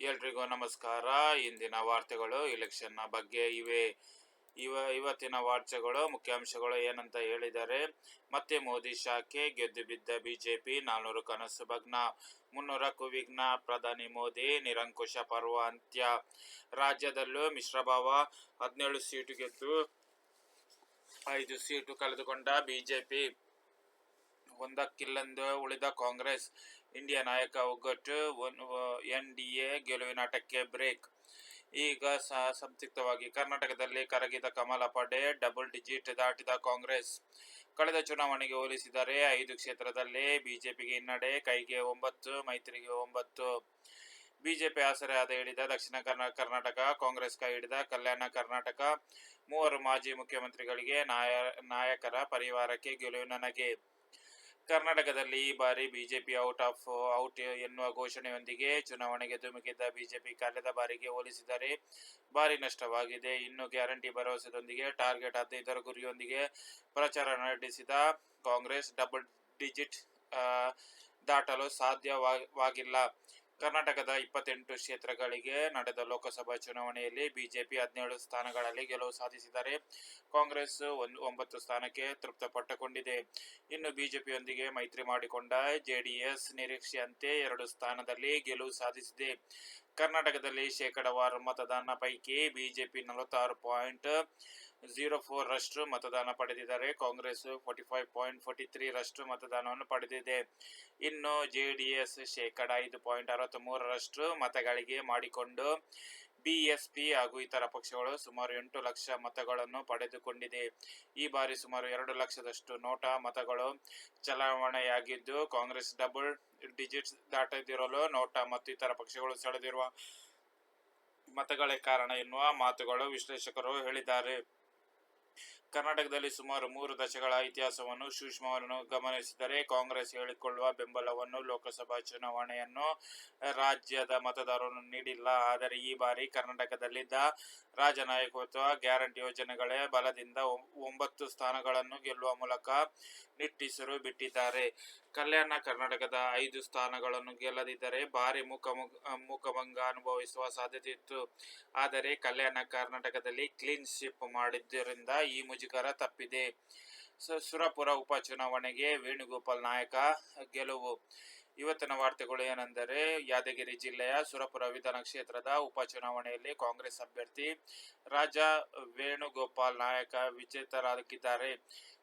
ಎಲ್ರಿಗೂ ನಮಸ್ಕಾರ. ಇಂದಿನ ವಾರ್ತೆಗಳು ಇಲೆಕ್ಷನ್ನ ಬಗ್ಗೆ ಇವೆ. ಇವ, ಇವತ್ತಿನ ವಾರ್ತೆಗಳು, ಮುಖ್ಯಾಂಶಗಳು ಏನಂತ ಹೇಳಿದರೆ, ಮತ್ತೆ ಮೋದಿ ಶಾಖೆ ಗೆದ್ದು ಬಿದ್ದ ಬಿಜೆಪಿ ನಾಲ್ನೂರು ಕನಸು ಭಗ್ನ, ಮುನ್ನೂರಕ್ಕೂ ವಿಘ್ನ, ಪ್ರಧಾನಿ ಮೋದಿ ನಿರಂಕುಶ ಪರ್ವ ಅಂತ್ಯ. ರಾಜ್ಯದಲ್ಲೂ ಮಿಶ್ರಭಾವ ಹದಿನೇಳು ಸೀಟು ಗೆದ್ದು ಐದು ಸೀಟು ಕಳೆದುಕೊಂಡ ಬಿಜೆಪಿ. ಒಂದಕ್ಕಿಲ್ಲಂದು ಉಳಿದ ಕಾಂಗ್ರೆಸ್ ಇಂಡಿಯಾ ನಾಯಕ ಒಗ್ಗಟ್ಟು ಎನ್ ಡಿ ಎ ಗೆಲುವಿನಾಟಕ್ಕೆ ಬ್ರೇಕ್. ಈಗ ಸಹ ಸಂಕ್ಷಿಪ್ತವಾಗಿ ಕರ್ನಾಟಕದಲ್ಲಿ ಕರಗಿದ ಕಮಲ ಪಡೆ ಡಬಲ್ ಡಿಜಿಟ್ ದಾಟಿದ ಕಾಂಗ್ರೆಸ್. ಕಳೆದ ಚುನಾವಣೆಗೆ ಹೋಲಿಸಿದರೆ ಐದು ಕ್ಷೇತ್ರದಲ್ಲಿ ಬಿಜೆಪಿಗೆ ಹಿನ್ನಡೆ, ಕೈಗೆ ಒಂಬತ್ತು, ಮೈತ್ರಿಗೆ ಒಂಬತ್ತು. ಬಿಜೆಪಿ ಆಸರೆ ಆದ ಹಿಡಿದ ದಕ್ಷಿಣ ಕರ್ನಾ, ಕರ್ನಾಟಕ, ಕಾಂಗ್ರೆಸ್ ಕೈ ಹಿಡಿದ ಕಲ್ಯಾಣ ಕರ್ನಾಟಕ. ಮೂವರು ಮಾಜಿ ಮುಖ್ಯಮಂತ್ರಿಗಳಿಗೆ ನಾಯ, ನಾಯಕರ ಪರಿವಾರಕ್ಕೆ ಗೆಲುವಿನ ನಗೆ. ಕರ್ನಾಟಕದಲ್ಲಿ ಈ ಬಾರಿ ಬಿಜೆಪಿ ಔಟ್ ಆಫ್, ಔಟ್ ಎನ್ನುವ ಘೋಷಣೆಯೊಂದಿಗೆ ಚುನಾವಣೆಗೆ ಧುಮುಕಿದ್ದ ಬಿಜೆಪಿ ಕಳೆದ ಬಾರಿಗೆ ಹೋಲಿಸಿದರೆ ಭಾರಿ ನಷ್ಟವಾಗಿದೆ. ಇನ್ನು ಗ್ಯಾರಂಟಿ ಭರವಸೆದೊಂದಿಗೆ, ಟಾರ್ಗೆಟ್ ಹದಿನೈದರ ಗುರಿಯೊಂದಿಗೆ ಪ್ರಚಾರ ನಡೆಸಿದ ಕಾಂಗ್ರೆಸ್, ಡಬಲ್ ಡಿಜಿಟ್ ದಾಟಲು ಸಾಧ್ಯವಾಗಿಲ್ಲ ಕರ್ನಾಟಕದ ಇಪ್ಪತ್ತೆಂಟು ಕ್ಷೇತ್ರಗಳಿಗೆ ನಡೆದ ಲೋಕಸಭಾ ಚುನಾವಣೆಯಲ್ಲಿ ಬಿಜೆಪಿ ಹದಿನೇಳು ಸ್ಥಾನಗಳಲ್ಲಿ ಗೆಲುವು ಸಾಧಿಸಿದರೆ ಕಾಂಗ್ರೆಸ್ ಒಂದು ಒಂಬತ್ತು ಸ್ಥಾನಕ್ಕೆ ತೃಪ್ತಪಟ್ಟುಕೊಂಡಿದೆ. ಇನ್ನು ಬಿಜೆಪಿಯೊಂದಿಗೆ ಮೈತ್ರಿ ಮಾಡಿಕೊಂಡ ಜೆಡಿಎಸ್ ನಿರೀಕ್ಷೆಯಂತೆ ಎರಡು ಸ್ಥಾನದಲ್ಲಿ ಗೆಲುವು ಸಾಧಿಸಿದೆ. ಕರ್ನಾಟಕದಲ್ಲಿ ಶೇಕಡಾವಾರು ಮತದಾನ ಪೈಕಿ ಬಿಜೆಪಿ ನಲವತ್ತಾರು ಪಾಯಿಂಟ್ ಝೀರೋ ಫೋರ್ ರಷ್ಟು ಮತದಾನ ಪಡೆದಿದ್ದಾರೆ. Congress forty five point forty three ರಷ್ಟು ಮತದಾನವನ್ನು ಪಡೆದಿದೆ. ಇನ್ನು ಜೆಡಿಎಸ್ ಶೇಕಡ ಐದು ಪಾಯಿಂಟ್ ಅರವತ್ತ್ ಮೂರರಷ್ಟು ಮತಗಳಿಗೆ ಮಾಡಿಕೊಂಡು ಬಿಎಸ್ಪಿ ಹಾಗೂ ಇತರ ಪಕ್ಷಗಳು ಸುಮಾರು ಎಂಟು ಲಕ್ಷ ಮತಗಳನ್ನು ಪಡೆದುಕೊಂಡಿದೆ. ಈ ಬಾರಿ ಸುಮಾರು ಎರಡು ಲಕ್ಷದಷ್ಟು ನೋಟಾ ಮತಗಳು ಚಲಾವಣೆಯಾಗಿದ್ದು, ಕಾಂಗ್ರೆಸ್ ಡಬಲ್ ಡಿಜಿಟ್ಸ್ ದಾಟದಿರಲು ನೋಟಾ ಮತ್ತು ಇತರ ಪಕ್ಷಗಳು ಸೆಳೆದಿರುವ ಮತಗಳೇ ಕಾರಣ ಎನ್ನುವ ಮಾತುಗಳು ವಿಶ್ಲೇಷಕರು ಹೇಳಿದ್ದಾರೆ. ಕರ್ನಾಟಕದಲ್ಲಿ ಸುಮಾರು ಮೂರು ದಶಕಗಳ ಇತಿಹಾಸವನ್ನು ಸೂಕ್ಷ್ಮವನ್ನು ಗಮನಿಸಿದರೆ ಕಾಂಗ್ರೆಸ್ ಹೇಳಿಕೊಳ್ಳುವ ಬೆಂಬಲವನ್ನು ಲೋಕಸಭಾ ಚುನಾವಣೆಯನ್ನು ರಾಜ್ಯದ ಮತದಾರರು ನೀಡಿಲ್ಲ. ಆದರೆ ಈ ಬಾರಿ ಕರ್ನಾಟಕದಲ್ಲಿದ್ದ ರಾಜನಾಯಕತ್ವ ಗ್ಯಾರಂಟಿ ಯೋಜನೆಗಳೇ ಬಲದಿಂದ ಒಂಬತ್ತು ಸ್ಥಾನಗಳನ್ನು ಗೆಲ್ಲುವ ಮೂಲಕ ನಿಟ್ಟಿಸಲು ಬಿಟ್ಟಿದ್ದಾರೆ. ಕಲ್ಯಾಣ ಕರ್ನಾಟಕದ ಐದು ಸ್ಥಾನಗಳನ್ನು ಗೆಲ್ಲದಿದ್ದರೆ ಭಾರಿ ಮುಖ ಮುಖಭಂಗ ಅನುಭವಿಸುವ ಸಾಧ್ಯತೆ ಇತ್ತು. ಆದರೆ ಕಲ್ಯಾಣ ಕರ್ನಾಟಕದಲ್ಲಿ ಕ್ಲೀನ್ ಶಿಪ್ ಮಾಡಿದ್ದರಿಂದ ಈ ಮುಜುಗರ ತಪ್ಪಿದೆ. ಸುರಪುರ ಉಪಚುನಾವಣೆಗೆ ವೇಣುಗೋಪಾಲ್ ನಾಯಕ ಗೆಲುವು. ಇವತ್ತಿನ ವಾರ್ತೆಗಳು ಏನೆಂದರೆ, ಯಾದಗಿರಿ ಜಿಲ್ಲೆಯ ಸುರಪುರ ವಿಧಾನ ಕ್ಷೇತ್ರದ ಉಪಚುನಾವಣೆಯಲ್ಲಿ ಕಾಂಗ್ರೆಸ್ ಅಭ್ಯರ್ಥಿ ರಾಜ ವೇಣುಗೋಪಾಲ್ ನಾಯಕ ವಿಜೇತರಾಗಿದ್ದಾರೆ.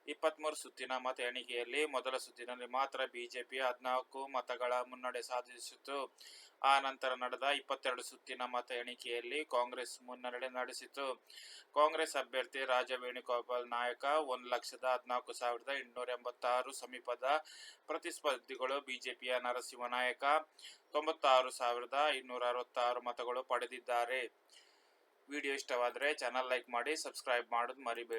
ಇಪ್ಪತ್ಮೂರು ಸುತ್ತಿನ ಮತ ಎಣಿಕೆಯಲ್ಲಿ ಮೊದಲ ಸುತ್ತಿನಲ್ಲಿ ಮಾತ್ರ ಬಿಜೆಪಿ ಹದಿನಾಲ್ಕು ಮತಗಳ ಮುನ್ನಡೆ ಸಾಧಿಸಿತು ಆ ನಂತರ ನಡೆದ ಇಪ್ಪತ್ತೆರಡು ಸುತ್ತಿನ ಮತ ಎಣಿಕೆಯಲ್ಲಿ ಕಾಂಗ್ರೆಸ್ ಮುನ್ನಡೆ ನಡೆಸಿತು ಕಾಂಗ್ರೆಸ್ ಅಭ್ಯರ್ಥಿ ರಾಜ ವೇಣುಗೋಪಾಲ್ ನಾಯಕ ಒಂದು ಲಕ್ಷದ ಹದಿನಾಲ್ಕು ಸಾವಿರದ ಎಂಟುನೂರ ಎಂಬತ್ತಾರು ಸಮೀಪದ ಪ್ರತಿಸ್ಪರ್ಧಿಗಳು ಬಿಜೆಪಿಯ ನರಸಿಂಹ ನಾಯಕ ತೊಂಬತ್ತಾರು ಸಾವಿರದ ಇನ್ನೂರ ಅರವತ್ತಾರು ಮತಗಳು ಪಡೆದಿದ್ದಾರೆ. ವಿಡಿಯೋ ಇಷ್ಟವಾದರೆ ಚಾನಲ್ ಲೈಕ್ ಮಾಡಿ ಸಬ್ಸ್ಕ್ರೈಬ್ ಮಾಡೋದು ಮರಿಬೇಡಿ.